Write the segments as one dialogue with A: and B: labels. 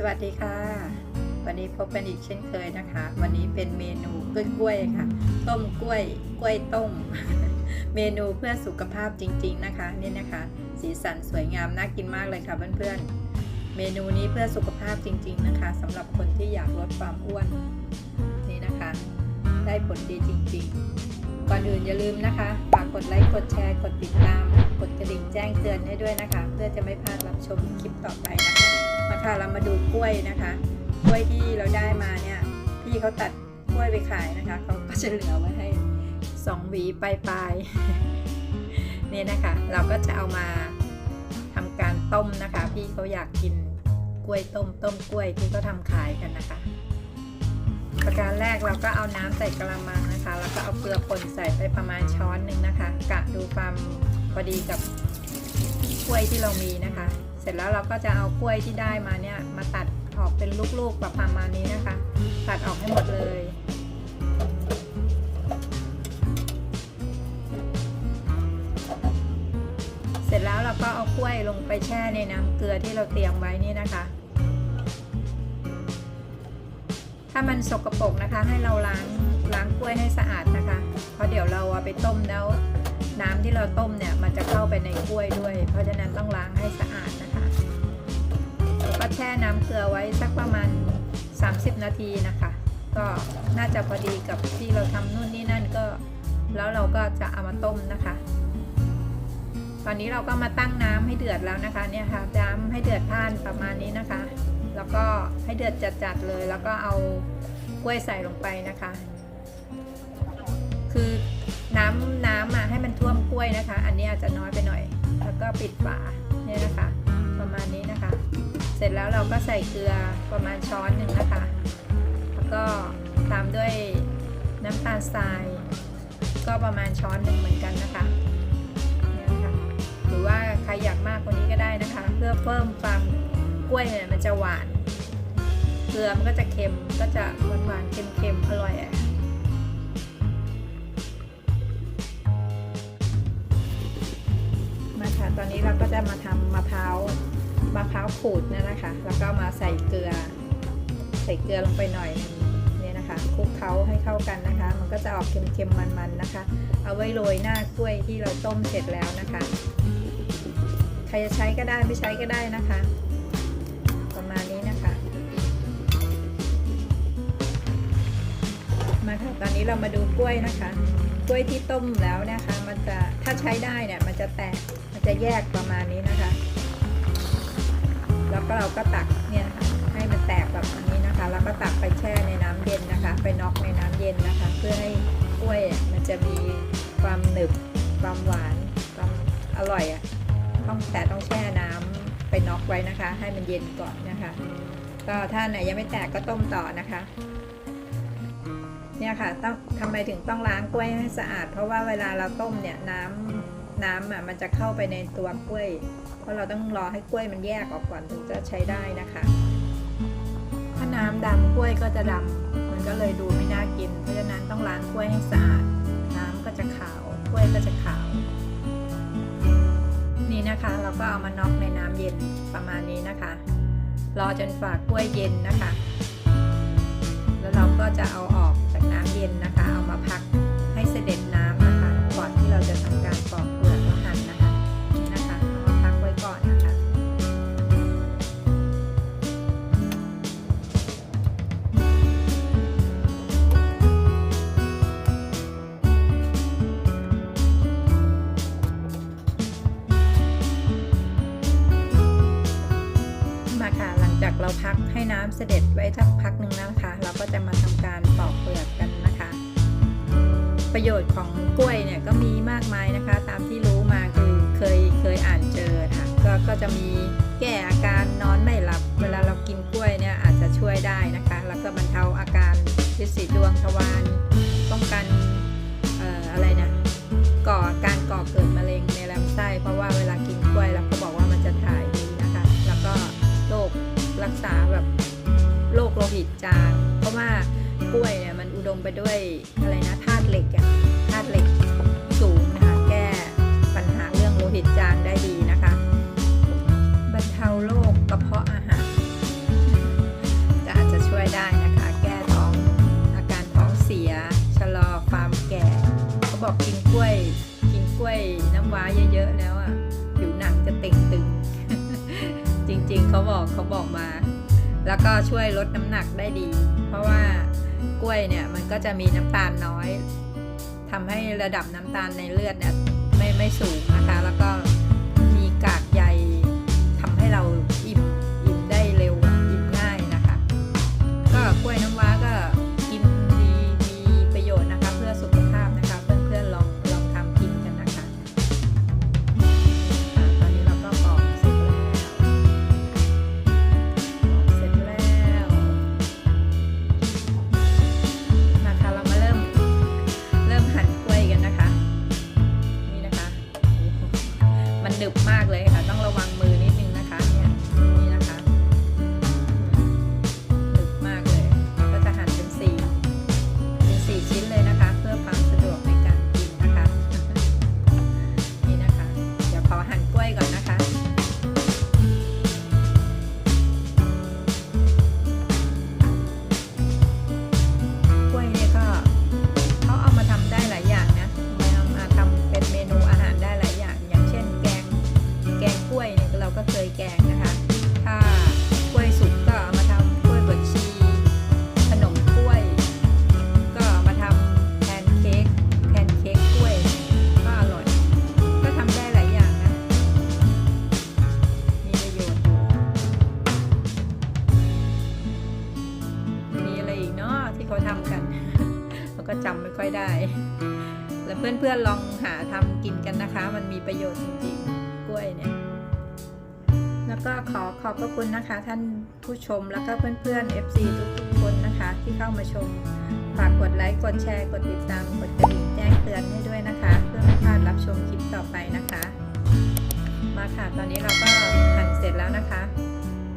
A: สวัสดีค่ะ วันนี้พบกันอีกเช่นเคยนะคะ วันนี้เป็นเมนูกล้วยกล้วยๆค่ะ ต้มกล้วยกล้วยต้ม เมนูเพื่อสุขภาพจริง ๆนะคะนี่นะคะ สีสันสวยงามน่ากินมากเลยค่ะเพื่อนๆเมนูนี้เพื่อสุขภาพจริง ๆนะคะสำหรับคนที่อยากลดความอ้วนนี่นะคะ ได้ผลดีจริง ๆ ก่อนอื่นอย่าลืมนะคะฝากกดไลค์กดแชร์กดติดตามกดกระดิ่งแจ้งเตือนให้ด้วยนะคะ เพื่อจะไม่พลาดรับชมคลิปต่อไปนะคะ ค่ะเรามาดูกล้วยนะคะ กล้วยที่เราได้มาเนี่ยพี่เขาตัดกล้วยไปขายนะคะเขาก็จะเหลือไว้ให้สองหวีปลายๆเนี่ยนะคะ เราก็จะเอามาทำการต้มนะคะ พี่เขาอยากกินกล้วยต้มต้มกล้วยที่เขาทำขายกันนะคะ ประการแรกเราก็เอาน้ำใส่กระมังนะคะ แล้วก็เอาเกลือป่นใส่ไปประมาณช้อนหนึ่งนะคะ กะดูความพอดีกับกล้วยที่เรามีนะคะ ร็จแล้วเราก็จะเอากล้วยที่ได้มาเนี่ยมาตัดออกเป็นลูกๆแบบประมาณนี้นะคะ ตัดออกให้หมดเลยเสร็จแล้วเราก็เอากล้วยลงไปแช่ในน้ำเกลือที่เราเตรียมไว้นี่นะคะ ถ้ามันสกปรกนะคะ ให้เราล้างล้างกล้วยให้สะอาดนะคะ เพราะเดี๋ยวเราเอาไปต้มแล้ว น้ำที่เราต้มเนี่ยมันจะเข้าไปในกล้วยด้วย เพราะฉะนั้นต้องล้างให้สะอาดนะคะ แช่น้ำเกลือไว้สักประมาณ 30 นาทีนะคะ ก็น่าจะพอดีกับที่เราทำนู่นนี่นั่นก็ แล้วเราก็จะเอามาต้มนะคะ ตอนนี้เราก็มาตั้งน้ำให้เดือดแล้วนะคะเนี่ยค่ะน้ำให้เดือดพ่านประมาณนี้นะคะ แล้วก็ให้เดือดจัดๆเลย แล้วก็เอากล้วยใส่ลงไปนะคะ คือน้ำน้ำอะให้มันท่วมกล้วยนะคะ อันนี้อาจจะน้อยไปหน่อย แล้วก็ปิดฝาเนี่ยนะคะ ประมาณนี้นะคะ เสร็จแล้วเราก็ใส่เกลือประมาณช้อนหนึ่งนะคะ แล้วก็ตามด้วยน้ำตาลทราย ก็ประมาณช้อนหนึ่งเหมือนกันนะคะนะคะหรือว่าใครอยากมากกว่านี้ก็ได้นะคะ เพื่อเพิ่มความกล้วยเนี่ยมันจะหวาน เกลือมันก็จะเค็มก็จะหวานหวานๆเค็มเค็มๆอร่อยอะมาค่ะตอนนี้เราก็จะมาทำมะพร้าว มะพร้าวขูดเนี่ยนะคะ แล้วก็มาใส่เกลือ ใส่เกลือลงไปหน่อยเนี่ยนะคะคลุกเคล้าให้เข้ากันนะคะ มันก็จะออกเค็มๆมันๆนะคะ เอาไว้โรยหน้ากล้วยที่เราต้มเสร็จแล้วนะคะ ใครจะใช้ก็ได้ไม่ใช้ก็ได้นะคะ ประมาณนี้นะคะ มาค่ะตอนนี้เรามาดูกล้วยนะคะกล้วยที่ต้มแล้วนะคะ มันจะถ้าใช้ได้เนี่ยมันจะแตกมันจะแยกประมาณนี้นะคะ แล้วก็เราก็ตักเนี่ยนะคะให้มันแตกแบบนี้นะคะ แล้วก็ตักไปแช่ในน้ำเย็นนะคะ ไปน็อกในน้ำเย็นนะคะ เพื่อให้กล้วยมันจะมีความหนึบความหวานความอร่อยอะต้องแต่ต้องแช่น้ำไปน็อกไว้นะคะ ให้มันเย็นก่อนนะคะ ก็ถ้าไหนยังไม่แตกก็ต้มต่อนะคะเนี่ยค่ะต้องทำไมถึงต้องล้างกล้วยให้สะอาด เพราะว่าเวลาเราต้มเนี่ยน้ำน้ำอะมันจะเข้าไปในตัวกล้วย ราะเราต้องรอให้กล้วยมันแยกออกก่อนถึงจะใช้ได้นะคะ ถ้าน้ำดำกล้วยก็จะดำมันก็เลยดูไม่น่ากิน เพราะฉะนั้นต้องล้างกล้วยให้สะอาด น้ำก็จะขาวกล้วยก็จะขาว นี่นะคะเราก็เอามาน็อกในน้ำเย็นประมาณนี้นะคะ รอจนฝากกล้วยเย็นนะคะ แล้วเราก็จะเอาออกจากน้ำเย็นนะคะ เอามาพักให้เสด็จน้ำนะคะก่อนที่เราจะทำการ จากเราพักให้น้ำเสด็จไว้สักพักหนึ่งนะคะ เราก็จะมาทำการปอกเปลือกกันนะคะ ประโยชน์ของกล้วยเนี่ยก็มีมากมายนะคะ ตามที่รู้มาคือเคยเคยอ่านเจอค่ะก็ก็จะมีแก้อาการนอนไม่หลับ เวลาเรากินกล้วยเนี่ยอาจจะช่วยได้นะคะ แล้วก็บรรเทาอาการพิษสีดวงทวาร กล้วยเนี่ยมันอุดมไปด้วยอะไรนะธาตุเหล็กอะธาตุเหล็กสูงนะคะ แก้ปัญหาเรื่องโลหิตจางได้ดีนะคะ บรรเทาโรคกระเพาะอาหารจะอาจจะช่วยได้นะคะ แก้ท้องอาการท้องเสีย ชะลอความแก่เขาบอกกินกล้วย กินกล้วยน้ำว้าเยอะๆแล้วอะผิวหนังจะเต่งตึง จริงๆเขาบอกเขาบอกมาแล้วก็ช่วยลดน้ำหนักได้ดี เพราะว่า กล้วยเนี่ยมันก็จะมีน้ำตาลน้อย ทำให้ระดับน้ำตาลในเลือดเนี่ยไม่ไม่สูงนะคะ แล้วก็ พื่อนๆลองหาทำกินกันนะคะ มันมีประโยชน์จริงๆกล้วยเนี่ยแล้วก็ขอขอบพระคุณนะคะ ท่านผู้ชมแล้วก็เพื่อนๆ FC ทุกๆคนนะคะ ที่เข้ามาชม ฝากกดไลค์ กดแชร์ กดติดตาม กดกระดิ่งแจ้งเตือนให้ด้วยนะคะ เพื่อไม่พลาดรับชมคลิปต่อไปนะคะ มาค่ะ ตอนนี้เราก็หั่นเสร็จแล้วนะคะ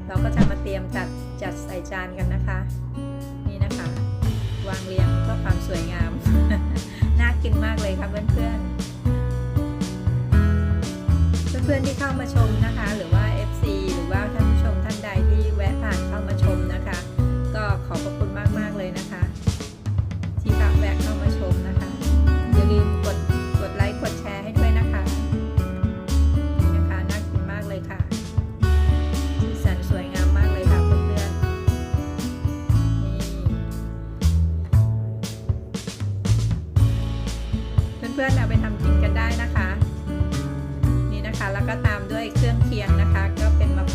A: เราก็จะมาเตรียมจัดจัดใส่จานกันนะคะางเรียงเพื่อความสวยงาม น่ากินมากเลยค่ะเพื่อนๆ เพื่อนๆที่เข้ามาชมนะคะ หรือว่า FC หรือว่าท่า ทำกินกันได้นะคะ นี่นะคะแล้วก็ตามด้วยเครื่องเคียงนะคะ ก็เป็นมะ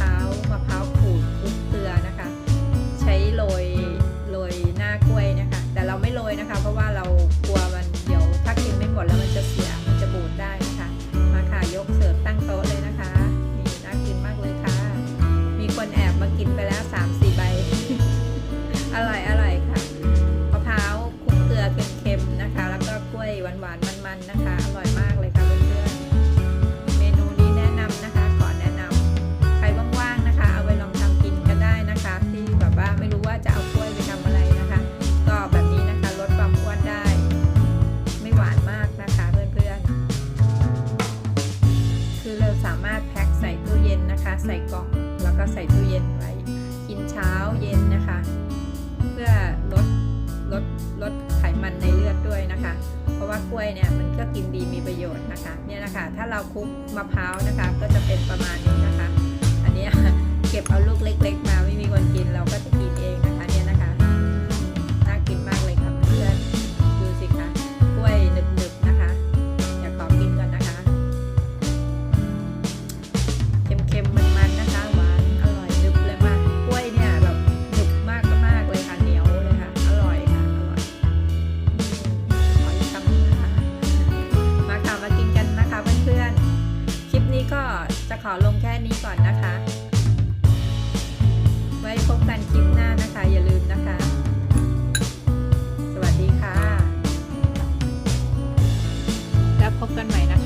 A: วยเนี่ยมันก็กินดีมีประโยชน์นะคะเนี่ยนะคะถ้าเราคลุกมะพร้าวนะคะก็จะเป็นประมาณนี้นะคะ อันนี้เก็บเอาลูกเล็ก ๆ มาไม่มีคนกินเราก็ ขอลงแค่นี้ก่อนนะคะ ไว้พบกันคลิปหน้านะคะ อย่าลืมนะคะ สวัสดีค่ะ แล้วพบกันใหม่นะคะ